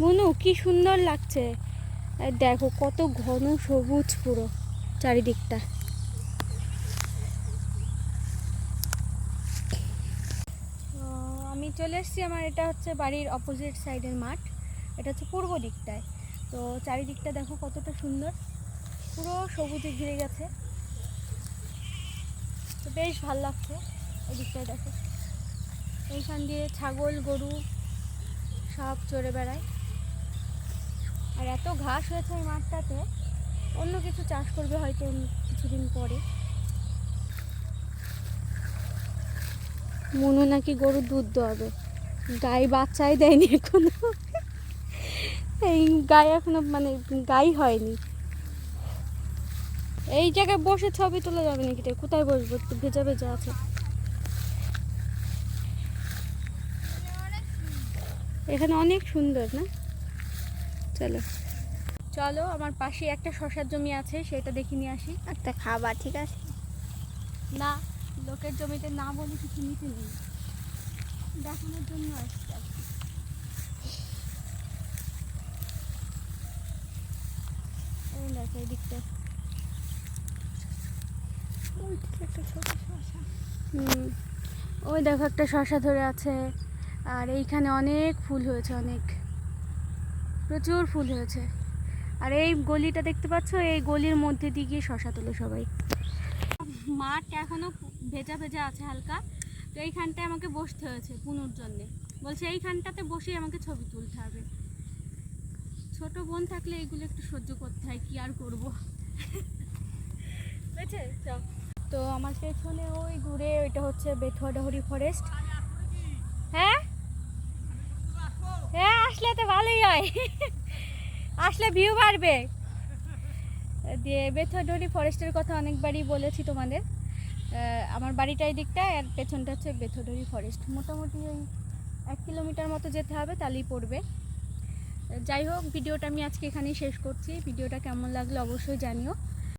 মনু, কি সুন্দর লাগছে। দেখো, কত ঘন সবুজ পুরো চারিদিকটা। আমি চলে এসেছি আমার, এটা হচ্ছে বাড়ির অপোজিট সাইডের মাঠ। এটা হচ্ছে পূর্ব দিকটায়। তো চারিদিকটা দেখো কতটা সুন্দর। পুরো সবুজে ঘিরে গেছে। তো বেশ ভালো লাগছে এই দিকটায় দেখো। এইখান দিয়ে ছাগল, গরু সব চড়ে বেড়ায়। আর এত ঘাস হয়েছে এই মাঠটাতে, অন্য কিছু চাষ করবে হয়তো কিছুদিন পরে। মনু নাকি গরুর দুধ দেওয়াবে। গাই বাচ্চাই দেয়নি এখনও। এই গাই এখনও মানে গাই হয়নি। এই জায়গায় বসে ছবি তোলা যাবে নাকি? কোথায় বসবো? একটু ভেজা ভেজা আছে। এখানে অনেক সুন্দর, না? চলো। চলো আমার পাশে একটা শশার জমি আছে সেটা দেখে নিয়ে আসি। একটা খাবার ঠিক আছে। না লোকের জমিতে না বলে কিছু নিতে নেই। দেখানোর জন্য এই দেখো এই দিকটা। ওই দেখো একটা শশা ধরে আছে। আর এইখানে অনেক ফুল হয়েছে অনেক। প্রচুর ফুল হয়েছে। আর এই গলিটা দেখতে পাচ্ছ? এই গলির মধ্যে দিয়ে গিয়ে শশা তোলে সবাই। মাঠ এখনও ভেজা ভেজা আছে হালকা। তো এইখানটায় আমাকে বসতে হয়েছে পুনুর জন্যে। বলছে, এইখানটাতে বসেই আমাকে ছবি তুলতে হবে। ছোট বোন থাকলে এইগুলো একটু সহ্য করতে হয়, কি আর করব? বুঝেছে তো আমার পেছনে ওই দূরে ওইটা হচ্ছে বেথুয়াডাহরি ফরেস্ট হ্যাঁ? আসলে তো ভালোই হয়। আসলে ভিউ বাড়বে। দিয়ে বেথুয়াডাহরি ফরেস্টের কথা অনেকবারই বলেছি তোমাদের। আমার বাড়িটা এই দিকটা আর পেছনটা হচ্ছে বেথুয়াডাহরি ফরেস্ট মোটামুটি ওই এক কিলোমিটার মতো যেতে হবে, তাহলেই পড়বে। যাই হোক, ভিডিওটা আমি আজকে এখানেই শেষ করছি। ভিডিওটা কেমন লাগল অবশ্যই জানিও।